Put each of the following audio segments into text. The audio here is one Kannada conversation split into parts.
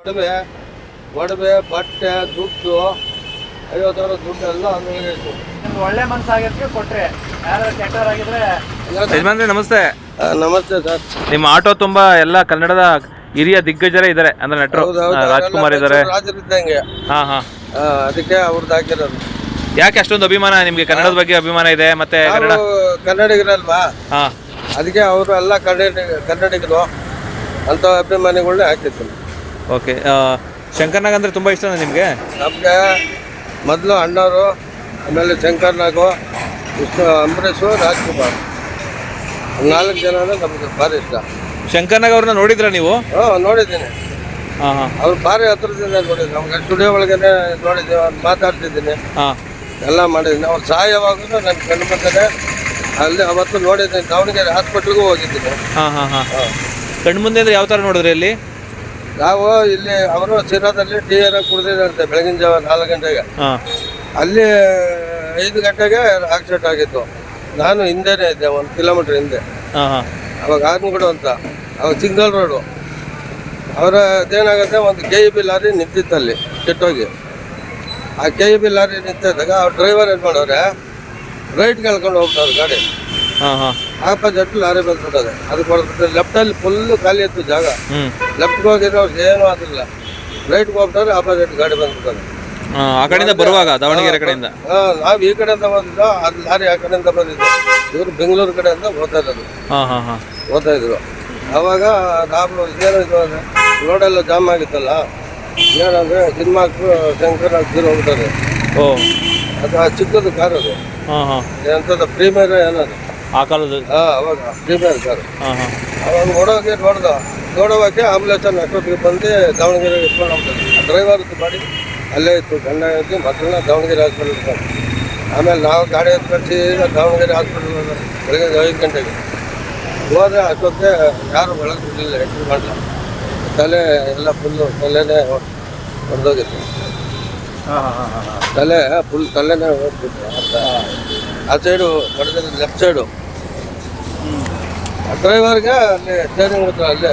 ಒಡವೆ ಒಡವೆ ಬಟ್ಟೆ ದುಡ್ಡು ಐವತ್ತು ಸಾವಿರ ದುಡ್ಡು ಎಲ್ಲ ನಿಮ್ಗೆ ಒಳ್ಳೆ ಮನ್ಸಾಗಿರ್ತೀವಿ ಕೊಟ್ರೆ ಯಾರು ಕೆಟ್ಟವರಾಗಿದ್ರೆ ಯಜಮಾನ್ರೆ ನಮಸ್ತೆ. ನಮಸ್ತೆ ಸರ್. ನಿಮ್ಮ ಆಟೋ ತುಂಬಾ ಎಲ್ಲ ಕನ್ನಡದ ಹಿರಿಯ ದಿಗ್ಗಜರೇ ಇದ್ದಾರೆ ಅಂದ್ರೆ ನಟರು ಆ, ರಾಜ್ಕುಮಾರ್ ಇದ್ದಾರೆ. ರಾಜರಿದ್ದಂಗೆ ಹಾ ಹಾ. ಆ, ಅದಕ್ಕೆ ಅವ್ರದ್ದು ಹಾಕಿರೋದು. ಯಾಕೆ ಅಷ್ಟೊಂದು ಅಭಿಮಾನ ನಿಮ್ಗೆ? ಕನ್ನಡದ ಬಗ್ಗೆ ಅಭಿಮಾನ ಇದೆ ಮತ್ತೆ ಕನ್ನಡ ನಾವು ಕನ್ನಡಿಗರಲ್ವಾ? ಹಾ. ಅದಕ್ಕೆ ಅವರು ಎಲ್ಲ ಕನ್ನಡ ಕನ್ನಡಿಗರು ಅಂತ ಅಭಿಮಾನಿಗಳನ್ನೇ ಹಾಕಿರ್ತೀನಿ ಓಕೆ ಶಂಕರ್ನಾಗ್ ಅಂದ್ರೆ ತುಂಬಾ ಇಷ್ಟ ನಿಮ್ಗೆ? ನಮಗೆ ಮೊದಲು ಅಣ್ಣವರು ಆಮೇಲೆ ಶಂಕರ್ ನಾಗು ವಿಷ್ಣು ಅಂಬರೀಷು ರಾಜ್ಕುಮಾರ್. ನಾಲ್ಕು ಜನ ಅಂದ್ರೆ ನಮಗೆ ಭಾರಿ ಇಷ್ಟ. ಶಂಕರ್ನಾಗ್ ಅವ್ರನ್ನ ನೋಡಿದ್ರ ನೀವು? ಹ್ಞೂ ನೋಡಿದ್ದೀನಿ. ಹಾ ಹಾಂ. ಅವ್ರು ಭಾರಿ ಹತ್ರದಿಂದ ನೋಡಿದ್ರು. ನಮ್ಗೆ ಸ್ಟುಡಿಯೋ ಒಳಗೇನೆ ನೋಡಿದ್ದೀವಿ ಅವ್ರು ಮಾತಾಡ್ತಿದ್ದೀನಿ. ಹಾ. ಎಲ್ಲ ಮಾಡಿದ್ದೀನಿ. ಅವ್ರು ಸಹಾಯವಾಗೂ ನನ್ನ ಕಣ್ಣು ಮುಂದೆ ಅಲ್ಲಿ ಅವತ್ತು ನೋಡಿದ್ದೀನಿ. ದಾವಣಗೆರೆ ಹಾಸ್ಪಿಟ್ಲಿಗೂ ಹೋಗಿದ್ದೀನಿ. ಹಾಂ ಹಾಂ ಹಾಂ. ಕಣ್ಣು ಮುಂದೆ ಅಂದ್ರೆ ಯಾವ ಥರ ನೋಡಿದ್ರಿ ಅಲ್ಲಿ? ನಾವು ಇಲ್ಲಿ ಅವರು ಸಿರಾದಲ್ಲಿ ಟೀ ಎಲ್ಲ ಕುಡಿದಿದ್ದಂತೆ ಬೆಳಗಿನ ಜಾವ ನಾಲ್ಕು ಗಂಟೆಗೆ. ಹಾ. ಅಲ್ಲಿ ಐದು ಗಂಟೆಗೆ ಆಕ್ಸಿಡೆಂಟ್ ಆಗಿತ್ತು. ನಾನು ಹಿಂದೆನೇ ಇದ್ದೆ ಒಂದು ಕಿಲೋಮೀಟರ್ ಹಿಂದೆ. ಹಾಂ ಹಾ. ಅವಾಗ ಆರ್ನಗುಡು ಅಂತ ಅವಾಗ ಸಿಂಗಲ್ ರೋಡು ಅವರ ಅದೇನಾಗುತ್ತೆ ಒಂದು ಕೆ ಇ ಬಿ ಲಾರಿ ನಿಂತಿತ್ತು ಅಲ್ಲಿ ಕೆಟ್ಟೋಗಿ. ಆ ಕೆ ಇ ಬಿ ಲಾರಿ ನಿಂತಿದ್ದಾಗ ಅವ್ರ ಡ್ರೈವರ್ ಏನು ಮಾಡೋರೆ ರೈಟ್ ಕಳ್ಕೊಂಡು ಹೋಗ್ತಾರೆ ಗಾಡಿ. ಹಾಂ ಹಾ. ಆಪೋಸಿಟ್ ಲಾರಿ ಬಂದ್ಬಿಟ್ಟದೆ. ಅದಕ್ಕೆ ಲೆಫ್ಟ್ ಲೆಫ್ಟಲ್ಲಿ ಫುಲ್ಲು ಖಾಲಿ ಇತ್ತು ಜಾಗ. ಲೆಫ್ಟ್ಗೆ ಹೋಗಿದ್ರೆ ಅವ್ರಿಗೆ ಏನೂ ಆಗಿಲ್ಲ ರೈಟ್ಗೆ ಹೋಗ್ತಾರೆ ಆಪೋಸಿಟ್ ಗಾಡಿ ಬಂದ್ಬಿಟ್ಟದೆ ಆ, ಕಡೆಯಿಂದ ಬರುವಾಗ ದಾವಣಗೆರೆ ಕಡೆಯಿಂದ? ನಾವು ಈ ಕಡೆಯಿಂದ ಬಂದಿದ್ದು ಅದು ಲಾರಿ ಆ ಕಡೆಯಿಂದ ಬಂದಿದ್ದು. ಇವರು ಬೆಂಗಳೂರು ಕಡೆಯಿಂದ ಹೋಗ್ತಾ ಇದ್ರು ಓದ್ತಾ ಇದ್ರು. ಅವಾಗ ನಾವು ಏನು ಇದು ಅಂದ್ರೆ ರೋಡೆಲ್ಲ ಜಾಮ್ ಆಗಿತ್ತಲ್ಲ ಏನಂದ್ರೆ ಸಿನಿಮಾಕ್ಕೂ ಶಂಕರ್ ಹತ್ತಿರ ಹೋಗ್ತಾರೆ ಅದು ಆ ಚಿಕ್ಕದು ಕಾರ್ ಅದು. ಎಂಥದ್ದು ಪ್ರೀಮಿಯರ್ ಏನದು? ಆ ಕಾಲದ ಹಾಂ ಅವಾಗ ಸರ್ ಹಾ ಹಾ ಅವಾಗ ನೋಡೋಕೆ ನೋಡ್ದ ನೋಡೋಕೆ ಆಂಬುಲೆನ್ಸ್ ಅಷ್ಟೊತ್ತಿಗೆ ಬಂದು ದಾವಣಗೆರೆ ಇಟ್ಕೊಂಡು ಹೋಗ್ತಾರೆ ಡ್ರೈವರ್ ಮಾಡಿ ಅಲ್ಲೇ ಇತ್ತು ಗಂಡ ಇತ್ತು ಮಕ್ಕಳನ್ನ ದಾವಣಗೆರೆ ಹಾಸ್ಪಿಟಲ್ ಇಟ್ಕೊಂಡು ಆಮೇಲೆ ನಾವು ಗಾಡಿ ಸೀದಾ ದಾವಣಗೆರೆ ಹಾಸ್ಪಿಟಲ್ ಬೆಳಗ್ಗೆ ಐದು ಗಂಟೆಗೆ ಹೋದ್ರೆ ಅಷ್ಟೊತ್ತಿಗೆ ಯಾರು ಬೆಳಗ್ಗೆ ಬಿಡಲಿಲ್ಲ ಎಂಟ್ರಿ ಮಾಡಲ್ಲ ತಲೆ ಎಲ್ಲ ಫುಲ್ಲು ತಲೆನೇ ಹೊಡೆದೋಗಿತ್ತು ತಲೆ ಫುಲ್ ತಲೆನೇ ಹೋಗ್ಬಿಟ್ಟು ಅಂತ ಆ ಸೈಡು ಹೊಡೆದ್ರೆ ಲೆಫ್ಟ್ ಸೈಡು ಡ್ರೈವರ್ಗೆ ಅಲ್ಲಿ ಸ್ಟೇರಿಂಗ್ ಹತ್ರ ಅಲ್ಲೇ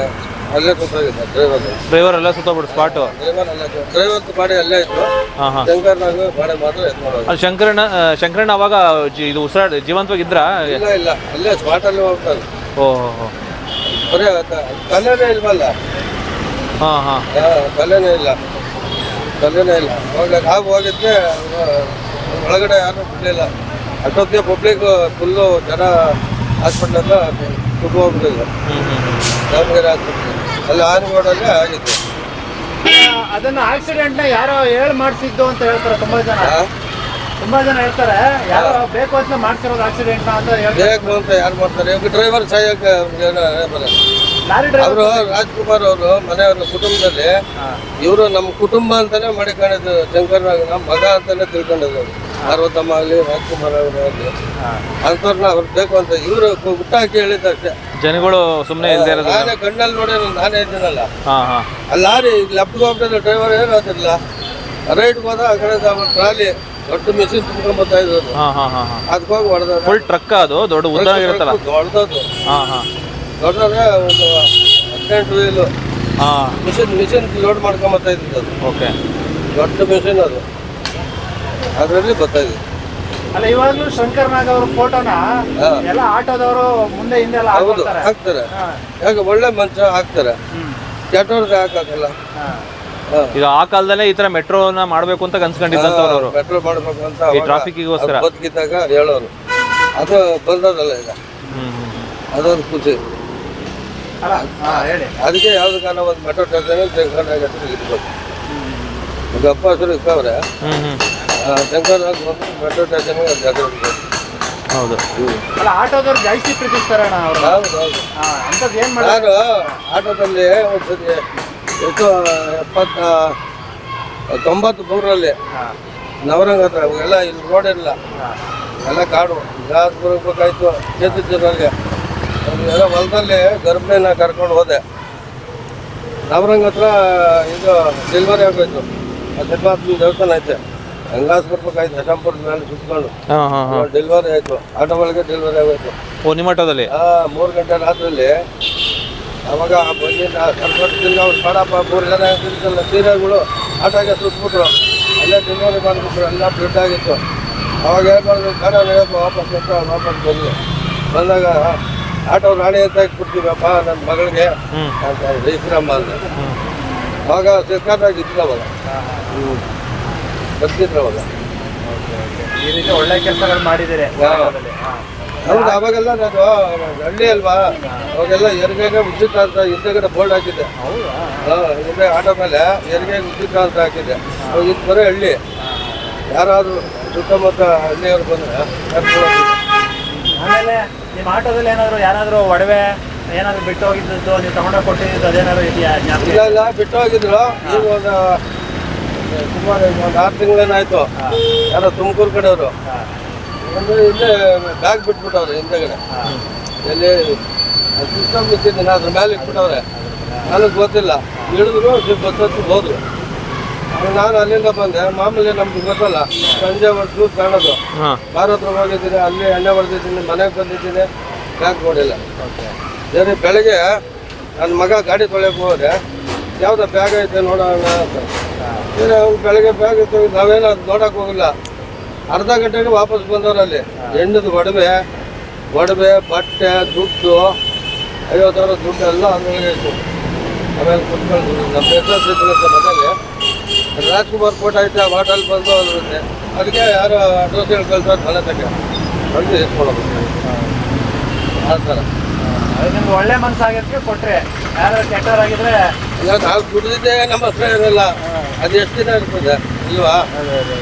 ಅಲ್ಲೇ ಕೂತಾಗಿದೆ ಡ್ರೈವರ್. ಡ್ರೈವರ್ ಎಲ್ಲ ಸುತ್ತಬಿಟ್ಟು ಸ್ಪಾಟು? ಡ್ರೈವರ್ ಅಲ್ಲೇ ಡ್ರೈವರ್ ಬಾಡಿ ಅಲ್ಲೇ ಇತ್ತು. ಹಾಂ ಹಾ. ಶಂಕರ್ನಾಗ ಬಾಡಿ ಮಾತ್ರ ಮಾಡೋದು ಅಲ್ಲಿ ಶಂಕರಣ್ಣ ಆ, ಶಂಕರಣ್ಣ ಅವಾಗ ಜಿ- ಇದು ಉಸಿರಾಡ ಜೀವಂತವಾಗಿದ್ರ ಇಲ್ಲ ಇಲ್ಲ. ಅಲ್ಲೇ ಸ್ಪಾಟಲ್ಲಿ ಹೋಗ್ತಾರೆ ಓ ಹೋ ಹೋ ಬರೀ ತ- ತಲೆನೇ ಇಲ್ವಲ್ಲ? ಹಾಂ ಹಾಂ. ತಲೆನೇ ಇಲ್ಲ. ತಲೆನೇ ಇಲ್ಲ. ಅವಾಗ ನಾವು ಹೋಗಿದ್ರೆ ಅವ್ರು ಒಳಗಡೆ ಯಾರು ಬಿಡಲಿಲ್ಲ. ಅಷ್ಟೊತ್ತಿಗೆ ಪಬ್ಲಿಕ್ ಫುಲ್ಲು ಜನ ಹಾಸ್ಪಿಟ್ಲ್ ಹತ್ರ ಹ್ಮ್. ದಾವಣಗೆರೆ ಹಾಸ್ಪಿಟ್ಲ್ ಅಲ್ಲಿ ಆನಗೋಡಲ್ಲೇ ಆಗಿತ್ತು ಅದನ್ನ ಆಕ್ಸಿಡೆಂಟ್ನ ಯಾರೋ ಹೇಳ್ ಮಾಡಿಸಿದ್ದು ಅಂತ ಹೇಳ್ತಾರೆ ತುಂಬಾ ಜನ? ತುಂಬಾ ಜನ ಹೇಳ್ತಾರೆ. ಯಾರೋ ಬೇಕು ಅಂತ ಮಾಡ್ತಿರೋದು ಆಕ್ಸಿಡೆಂಟ್ ಅಂತ ಹೇಳ್ತಾರೆ. ಬೇಕು ಅಂತ ಯಾರು ಮಾಡ್ತಾರೆ? ಇವಾಗ ಡ್ರೈವರ್ ಸಾಯಕ್ಕೆ ಲಾರಿ ಡ್ರೈವರ್ ಅವರು ರಾಜ್ಕುಮಾರ್ ಅವರು ಮನೆಯವ್ರ ಕುಟುಂಬದಲ್ಲಿ ಇವರು ನಮ್ಮ ಕುಟುಂಬ ಅಂತಾನೆ ಮಾಡಿಕೊಂಡಿದ್ದು ಶಂಕರ್ ನಮ್ಮ ಮಗ ಅಂತಾನೆ ತಿಳ್ಕೊಂಡಿದ್ದು ಪಾರ್ವತಮ್ಮ ಆಗಲಿ ರಾಜ್ಕುಮಾರ್ ಅವರು ಆಗಲಿ ಅಂಥವ್ರನ್ನ ಅವ್ರು ಬೇಕು ಅಂತ ಇವರು ಹುಟ್ಟ ಹಾಕಿ ಹೇಳಿದ್ದಷ್ಟೇ ಜನಗಳು ಸುಮ್ಮನೆ ಇಲ್ಲದೇ ಇರೋದು ನಾನೇ ಕಣ್ಣಲ್ಲಿ ನೋಡಿರೋ ನಾನೇ ಇದ್ದೀನಲ್ಲ. ಹಾ ಹಾ. ಆ ಲಾರಿ ಲೆಫ್ಟ್ಗೆ ಹೋಗ್ತಿದ್ದ ಡ್ರೈವರ್ ಏನು ಆಗ್ತಿರ್ಲಿಲ್ಲ ರೈಟ್ಗೆ ಹೋದ ಆ ಕಡೆ ಟ್ರಾಲಿ ದೊಡ್ಡ ಮಿಷಿನ್ ತುಂಬ್ಕೊಂಡ್ ಬರ್ತಾ ಹಾ ಹಾ ಹಾ ಹಾ. ಅದಕ್ಕೆ ಹೋಗಿ ಹೊಡೆದ ಫುಲ್ ಟ್ರಕ್ ಅದು ದೊಡ್ಡ ಉದ್ದಾಗಿರುತ್ತಲ್ಲ ದೊಡ್ಡದು. ಹಾ ಹಾ. ದೊಡ್ಡದ್ರೆ ಒಂದು ಹದಿನೆಂಟು ವೀಲು ಹಾಂ. ಮಿಷಿನ್ ಮಿಷಿನ್ ಲೋಡ್ ಮಾಡ್ಕೊಂಬತ್ತಾ ಇದ್ದದ್ದು ಓಕೆ ದೊಡ್ಡ ಮಿಷಿನ್ ಅದು. ಅದರಲ್ಲಿ ಬರ್ತಾ ಇದೆ ಅಲ್ಲ ಇವಾಗ್ಲೂ ಶಂಕರ್ ನಾಗ್ ಅವ್ರ ಫೋಟೋನ. ಎಲ್ಲ ಆಟೋದವರು ಮುಂದೆ ಹಿಂದೆ ಎಲ್ಲ ಹೌದು ಹಾಕ್ತಾರೆ. ಯಾಕೆ ಒಳ್ಳೆ ಮನುಷ್ಯ ಹಾಕ್ತಾರೆ? ಕೆಟ್ಟವ್ರಿಗೆ ಹಾಕಲ್ಲ ಈಗ ಆ ಕಾಲದಲ್ಲೇ ಈ ತರ ಮೆಟ್ರೋನ ಮಾಡ್ಬೇಕು ಅಂತ ಕನ್ಸ್ಕೊಂಡಿದ್ದಂತವ್ರು ಅವರು. ಪೆಟ್ರೋಲ್ ಮಾಡ್ಬೇಕು ಅಂತ ಈ ಅವಾಗ ಟ್ರಾಫಿಕ್ಗೋಸ್ಕರ ಅದು ಬದುಕಿದ್ದಾಗ ಹೇಳೋರು. ಅದು ಬಂದದಲ್ಲ ಈಗ. ಅದೊಂದು ಖುಷಿ ಅಲ್ಲ ಹಾ ಹೇಳಿ. ಅದಕ್ಕೆ ಯಾವ್ದು ಕಾಲ ಒಂದು ಮೆಟ್ರೋ ಶಂಕರ್ನಾಗ ಹೆಸರು ಇರ್ಬೇಕು ಈಗ ಅಪ್ಪ ಹೆಸರು ಇಕ್ಕವ್ರೆ. ಹ್ಮ್ ಹ್ಮ್. ಮೆಟ್ರೋ ಸ್ಟೇಷನ್ಗೆ ಒಂದು ಹೌದು. ಅಲ್ಲ ಆಟೋದವ್ರು ಜಾಸ್ತಿ ಪ್ರೀತಿಸ್ತಾರೆ ಅಣ್ಣ ಅವರು. ಹೌದು ಹೌದು. ಅಂಥದ್ದು ಏನು ಆಟೋದಲ್ಲಿ ಎಷ್ಟು ಎಪ್ಪತ್ತ ತೊಂಬತ್ತು ಮೂರರಲ್ಲಿ ನವರಂಗ ಹತ್ರ ಎಲ್ಲ ಇಲ್ಲಿ ರೋಡ್ ಇಲ್ಲ ಎಲ್ಲ ಕಾಡು. ಜಾತ್ ಬರಬೇಕಾಯ್ತು ಚೇತು ಜನರಿಗೆ ಎಲ್ಲ ಹೊಲದಲ್ಲಿ ಗರ್ಭಿಣಿನ ಕರ್ಕೊಂಡು ಹೋದೆ. ನವರಂಗ ಹತ್ರ ಇದು ಡೆಲಿವರಿ ಆಗೋಯ್ತು ಆ ಸಿದ್ಧಾರ್ಥನ ದೇವಸ್ಥಾನ ಐತೆ. ಹಂಗಾಸ್ ಬರ್ಬೇಕಾಯ್ತು ಮೇಲೆ ಸುತ್ಕೊಂಡು ಹಾ ಹಾ ಹಾ. ಡೆಲಿವರಿ ಆಯ್ತು. ಆಟೋ ಒಳಗೆ ಡೆಲಿವರಿ ಆಗೋಯ್ತು. ಓ ನಿಮ್ಮ ಆಟೋದಲ್ಲಿ? ಆ ಮೂರು ಗಂಟೆ ರಾತ್ರಿಯಲ್ಲಿ ಅವಾಗ ಕರ್ಕೊಂಡು ಅವ್ರು ಮೂರು ಜನ ಸೀರೆಗಳು ಆಟೋಗೆ ಸುಟ್ಬಿಟ್ರು ಅಲ್ಲೇ ಡೆಲಿವರಿ ಮಾಡಿಬಿಟ್ರು. ಎಲ್ಲ ಬ್ಲಡ್ ಆಗಿತ್ತು. ಅವಾಗ ಏನು ಮಾಡಿದ್ರು? ವಾಪಸ್ ಕೊಟ್ಟು ವಾಪಸ್ ಬಂದು ಬಂದಾಗ ಆಟೋ ನಾಳೆ ಅಂತ ಕೊಡ್ತೀವಪ್ಪ ನನ್ನ ಮಗಳಿಗೆ ಅಂತ ಹೇಳಿ. ಇಸ್ರಮ್ಮ ಅಂತ. ಅವಾಗ ಸರ್ಕಾರದಾಗ ಇದ್ದಿಲ್ಲ ಅವಾಗ. ಹ್ಞೂ ಬರ್ತಿದ್ರು ಅವಾಗ ಈ ರೀತಿ ಒಳ್ಳೆ ಕೆಲಸಗಳು ಮಾಡಿದ್ದೀರಿ. ಹೋರಾಟದಲ್ಲಿ. ಹಾ. ಹೌದು ಅವಾಗೆಲ್ಲ ನಾನು ಹಳ್ಳಿ ಅಲ್ವಾ? ಅವಾಗೆಲ್ಲ ಎರಿಗೆ ಉಚಿತ ಅಂತ ಹಿಂದೆಗಡೆ ಬೋರ್ಡ್ ಹಾಕಿದ್ದೆ. ಹೌದಾ? ಹಿಂದೆ ಆಟೋ ಮೇಲೆ ಎರಿಗೆ ಉಚಿತ ಅಂತ ಹಾಕಿದ್ದೆ. ಅವಾಗ ಇದು ಬರೀ ಹಳ್ಳಿ. ಯಾರಾದರೂ ಸುತ್ತಮುತ್ತ ಹಳ್ಳಿಯವ್ರು ಬಂದ್ರೆ ಕರ್ಕೊಂಡು ಹೋಗ್ತಿದ್ರು. ಆಮೇಲೆ ನಿಮ್ಮ ಆಟೋದಲ್ಲಿ ಏನಾದರೂ ಯಾರಾದ್ರೂ ಒಡವೆ ಏನಾದರೂ ಬಿಟ್ಟು ಹೋಗಿದ್ದು ನೀವು ತಗೊಂಡೋಗಿ ಕೊಟ್ಟಿದ್ದು ಅದೇನಾದ್ರು ಇದೆಯಾ? ಜ್ಞಾಪಕ ಇಲ್ಲ ಇಲ್ಲ ಬಿಟ್ಟು ಹೋಗಿದ್ರು ಈಗ ಒಂದು ಸುಮಾರು ಒಂದು ಆರು ತಿಂಗಳೇನಾಯ್ತು. ಯಾರೋ ತುಮಕೂರು ಕಡೆಯವರು. ಅವರು ಒಂದು ಇಲ್ಲೇ ಬ್ಯಾಗ್ ಬಿಟ್ಬಿಟ್ಟವ್ರೆ ಹಿಂದೆಗಡೆ. ಎಲ್ಲಿ ಸಿಸ್ಟಮ್ ಇಟ್ಟಿದ್ದೀನಿ ಅದ್ರ ಮೇಲೆ ಇಟ್ಬಿಟ್ಟವ್ರೆ. ನನಗೆ ಗೊತ್ತಿಲ್ಲ. ಹಿಡಿದ್ರು ಗೊತ್ತು ಹೋದ್ರು. ನಾನು ಅಲ್ಲಿಂದ ಬಂದೆ. ಮಾಮೂಲಿ ನಮ್ಗೆ ಗೊತ್ತಲ್ಲ ಸಂಜೆ ಹೊತ್ತು ಕಾಣೋದು. ಕಾರ್ ಹತ್ರ ಹೋಗಿದ್ದೀನಿ ಅಲ್ಲಿ ಎಣ್ಣೆ ಹೊಡೆದಿದ್ದೀನಿ ಮನೆಗೆ ಬಂದಿದ್ದೀನಿ. ಬ್ಯಾಗ್ ನೋಡಿಲ್ಲ. ಬೇರೆ ಬೆಳಗ್ಗೆ ನನ್ನ ಮಗ ಗಾಡಿ ತೊಳೆಯಕ್ಕೆ ಹೋದ್ರೆ ಯಾವ್ದು ಬ್ಯಾಗ್ ಐತೆ ನೋಡೋಣ ಅಂತ. ಬೆಳಗ್ಗೆ ಬೇಗ ನಾವೇನು ಅದು ನೋಡಕ್ಕೆ ಹೋಗಿಲ್ಲ. ಅರ್ಧ ಗಂಟೆಗೆ ವಾಪಸ್ ಬಂದವ್ರು ಅಲ್ಲಿ ಹೆಣ್ಣದು ಒಡವೆ ಒಡವೆ ಬಟ್ಟೆ ದುಡ್ಡು ಐವತ್ತು ಸಾವಿರ ದುಡ್ಡು ಎಲ್ಲ ಅದ್ರೊಳಗೆ ಇತ್ತು. ಆಮೇಲೆ ಕುತ್ಕೊಂಡು ನಮ್ಮ ಮನೇಲಿ ರಾಜ್ಕುಮಾರ್ ಫೋಟೋ ಐತೆ ಆ ಹೋಟೆಲ್ ಬಂದು ಅದಕ್ಕೆ ಯಾರು ಅಡ್ರೆಸ್ ಹೇಳಿ ಕಳ್ಸೋದು ಮನೆ ತಗ ಬಂದು ಇಸ್ಕೊಳ್ಳೋದು ಆ ಥರ. ನಿಮ್ಗೆ ಒಳ್ಳೆ ಮನಸ್ಸಾಗಿದ್ದಕ್ಕೆ ಕೊಟ್ಟರೆ ಯಾರು ಕೆಟ್ಟವರಾಗಿದ್ರೆ ನಾವು ದುಡಿದಿದ್ದೆ ನಮ್ಮ ಹತ್ರ ಇರಲ್ಲ. ಅದು ಎಷ್ಟು ದಿನ ಇರ್ತದೆ? ಇಲ್ವಾ?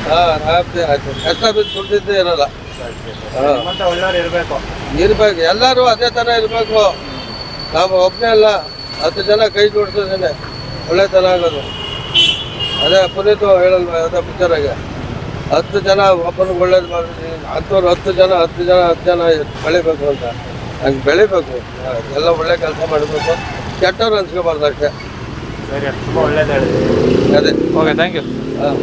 ಹಾಂ ಆಯ್ತು. ಕಷ್ಟ ಬಿದ್ದು ಇರಲ್ಲ. ಇರಬೇಕು ಇರ್ಬೇಕು. ಎಲ್ಲರೂ ಅದೇ ಥರ ಇರಬೇಕು. ನಾವು ಒಬ್ಬನೇ ಅಲ್ಲ. ಹತ್ತು ಜನ ಕೈ ಜೋಡಿಸಿದ್ದೇನೆ. ಒಳ್ಳೆತನ ಆಗೋದು. ಅದೇ ಪುನೀತು ಹೇಳಲ್ವ ಅದೇ ಪಿಕ್ಚರಾಗೆ ಹತ್ತು ಜನ ಒಬ್ಬನಿಗೆ ಒಳ್ಳೇದು ಮಾಡಿದ್ವಿ ಅಂಥವ್ರು ಹತ್ತು ಜನ ಹತ್ತು ಜನ ಹತ್ತು ಜನ ಬೆಳಿಬೇಕು ಅಂತ. ಹಂಗೆ ಬೆಳಿಬೇಕು. ಎಲ್ಲ ಒಳ್ಳೆ ಕೆಲಸ ಮಾಡಬೇಕು. ಕೆಟ್ಟವ್ರು ಅನ್ಸ್ಕೋಬಾರ್ದು ಅಷ್ಟೇ. ಸರಿ ತುಂಬ ಒಳ್ಳೇದು ಹೇಳಿದ್ರಿ ಅದೇ. ಓಕೆ ಥ್ಯಾಂಕ್ ಯು ಹಾಂ.